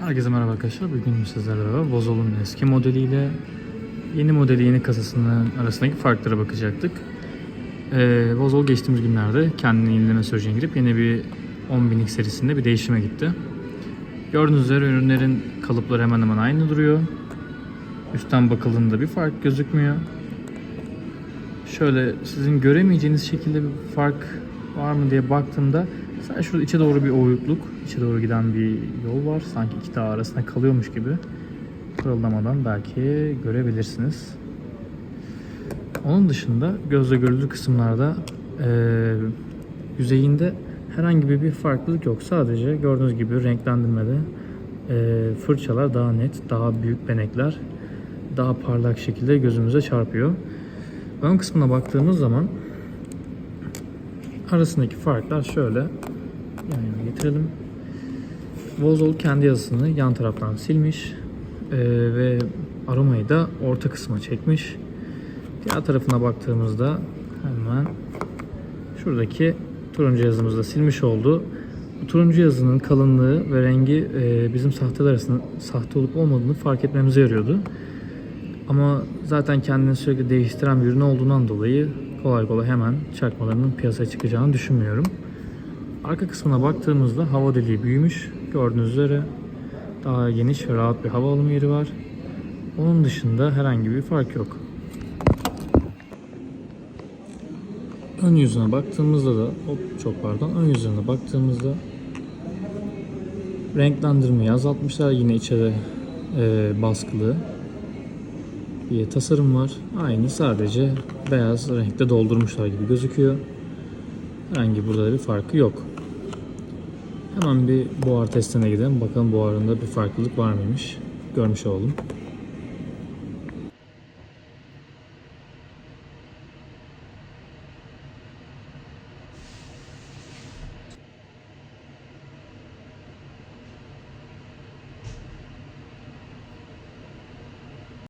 Herkese merhaba arkadaşlar. Bugün sizlerle beraber Vozol'un eski modeliyle yeni modeli yeni kasasının arasındaki farklara bakacaktık. Ee, Vozol geçtiğimiz günlerde kendini yenileme sürecine girip yeni bir 10.000'lik serisinde bir değişime gitti. Gördüğünüz üzere ürünlerin kalıpları hemen hemen aynı duruyor. Üstten bakıldığında bir fark gözükmüyor. Şöyle sizin göremeyeceğiniz şekilde bir fark var mı diye baktığımda sadece şurada içe doğru bir oyukluk, içe doğru giden bir yol var. Sanki iki dağ arasında kalıyormuş gibi. Kırıldamadan belki görebilirsiniz. Onun dışında gözle görülür kısımlarda eee, yüzeyinde herhangi bir, farklılık yok. Sadece gördüğünüz gibi renklendirmede eee, fırçalar daha net, daha büyük benekler daha parlak şekilde gözümüze çarpıyor. Ön kısmına baktığımız zaman arasındaki farklar şöyle yan yana getirelim. Vozol kendi yazısını yan taraftan silmiş eee, ve aromayı da orta kısma çekmiş. Diğer tarafına baktığımızda hemen şuradaki turuncu yazımızı da silmiş oldu. Bu turuncu yazının kalınlığı ve rengi eee, bizim sahteler arasında sahte olup olmadığını fark etmemize yarıyordu. Ama zaten kendini sürekli değiştiren bir ürün olduğundan dolayı kolay kolay hemen çakmalarının piyasaya çıkacağını düşünmüyorum. Arka kısmına baktığımızda hava deliği büyümüş. Gördüğünüz üzere daha geniş ve rahat bir hava alımı yeri var. Onun dışında herhangi bir fark yok. Ön yüzüne baktığımızda da hop çok pardon ön yüzüne baktığımızda renklendirmeyi azaltmışlar yine içeri e, baskılı bir tasarım var. Aynı sadece beyaz renkte doldurmuşlar gibi gözüküyor. Herhangi burada da bir farkı yok. Hemen bir buhar testine gidelim. Bakalım buharında bir farklılık var mıymış. Görmüş oldum.